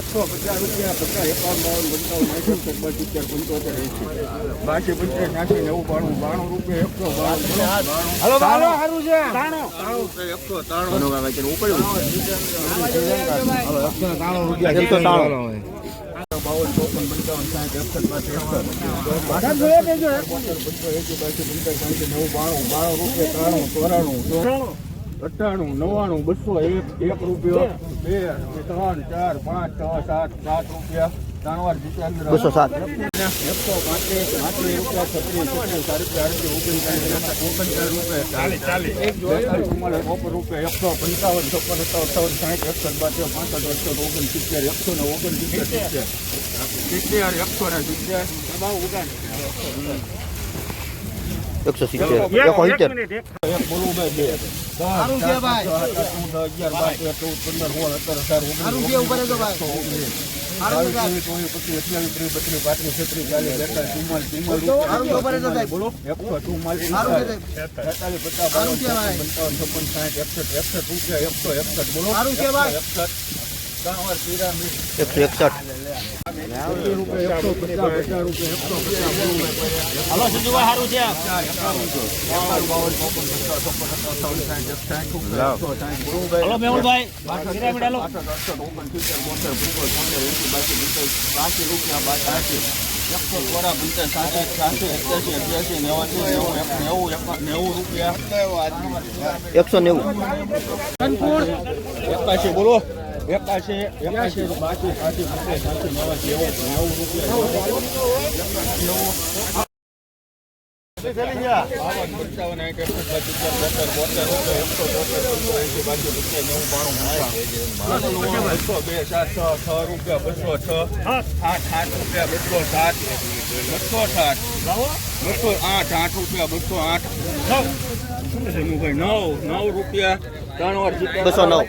એકસો પચાસ રૂપિયા પચાસ એકાવન બાવન પંચાવન સાઠ સત્તર સિત્તેર પંચોતેર એંસી બાસી પંચાસ છ્યાસી નેવું બાણું બાણું રૂપિયા એકસો બાણું છે. એકસો ત્રાણું રૂપિયા એકસો એકસો ત્રાણું. ત્રાણું બાવન ચોપન પંચાવન સાઠ એકસઠ પાસે એકસઠ પંચો એસી બાસી પંચાસ સાઠ નેવું બાણું બાણું રૂપિયા ત્રાણું ચોરાણું અઠ્ઠાણું નવ્વાણું બસો એક એક રૂપિયો બે ત્રણ ચાર પાંચ છ સાત સાત રૂપિયા. બસો સાત. એકસો પાંત્રીસ પાંત્રીસ રૂપિયા છત્રીસ છત્રીસ સાડી ચાલીસ ઓગણચાલીસ ઓગણ રૂપિયા. એકસો પંચાવન છપ્પન સત્તાવન સાઠ એકસઠ બાતેર પાંસઠ અડસઠ ઓગણ સિત્તેર એકસો ને ઓગણ સિત્તેર. સિત્તેર સિત્તેર એકસો ને સિત્તેર. એકસો સિત્તેર. એકસો સિત્તેર. એકસઠ, એકસઠ રૂપિયા, એકસો એકસઠ, બોલો. સારું છે, ભાઈ. એકસો એકસઠ. એકસો એકસઠ એકસો એકસો સાઠ, સાઠ, સાઠ રૂપિયા, એકસો. એકસો અઠ્યાસી, નેવાસી, નેવું, નેવું, નેવું રૂપિયા. એકસો નેવું એકાશી, બોલો. એકાશી, એકાશી, બાસી, છ્યાસી, પંચાસ, સાસી, નેવાસી, નેવું, નેવું રૂપિયા. બાવન, પંચાવન, સિત્તેર, બોતેર, એકસો બોતેર, પંચો, એંસી, બાસી, પંચાસ, નેવું, બાણું, બસો બે સાત છ છ રૂપિયા બસો છ આઠ આઠ રૂપિયા બસો સાત બસો સાત બસો આઠ આઠ રૂપિયા બસો આઠ નવ નવ રૂપિયા. બસો નવ.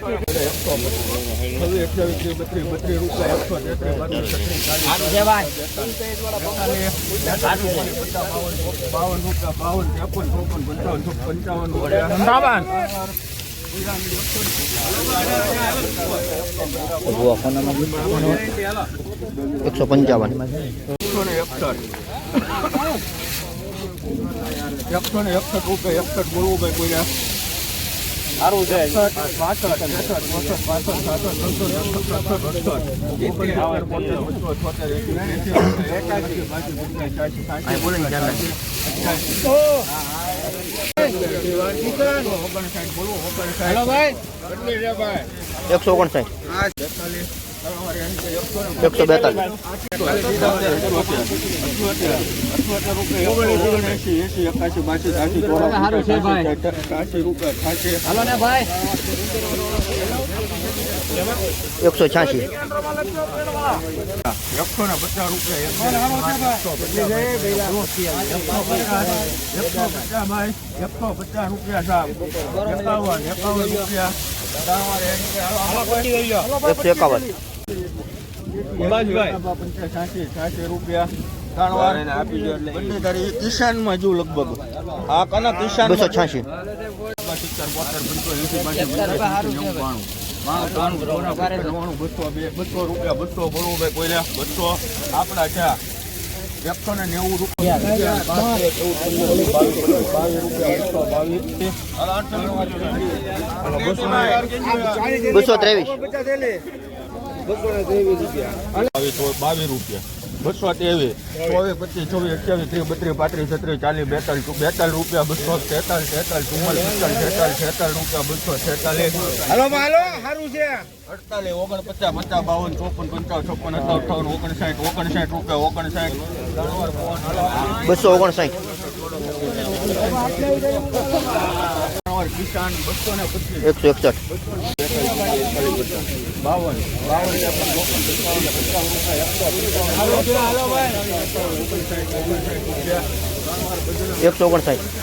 એકસો પંચાવન છપ્પન, એકસો પંચાવન. એકસો ને એકસઠ એકસો ને એકસઠ રૂપિયા એકસઠ બોલવું ભાઈ કોઈ સારું છે. એકાસી ઓગણસાઠ. એકસો બેતાલીસ એકસો છ્યાસી એકસો ને પચાસ રૂપિયા એકસો પચાસ રૂપિયા સાહેબ એકાવન એકાવન રૂપિયા એકસો એકાવન. સાસી રૂપિયા કિસાનમાં જો લગભગ આ કના કિસાન બસો છ્યાસી બાસી રૂપિયા બસો બોલવું ભાઈ કોઈલા બસો આપણા છે એકસો ને નેવું રૂપિયા બાવીસ રૂપિયા. બસો ત્રેવીસ. બાવીસ રૂપિયા. બસો ત્રેવીસ. ચોવીસ પચીસ ચોવીસ અઠ્યાવીસ ત્રીસ બત્રીસ પાંત્રીસ છત્રીસ ચાલીસ બેતાલીસ બેતાલીસ રૂપિયા બસો તેતાલીસ તેતાલીસ ચુમ્માલીસ પિસ્તાલીસ છેતાલીસ છેતાલીસ રૂપિયા બસો છેતાલીસ. હાલો હાલો સારું છે. અડતાલીસ ઓગણપચાસ પચાસ બાવન ચોપન પંચાવન છપ્પન અઠાવન ઓગણસાઠ ઓગણસાઠ રૂપિયા ઓગણસાઠ. બસો ઓગણસાઠ. એકસો એકસઠ. બાવન. એકસો ઓગણસાઠ.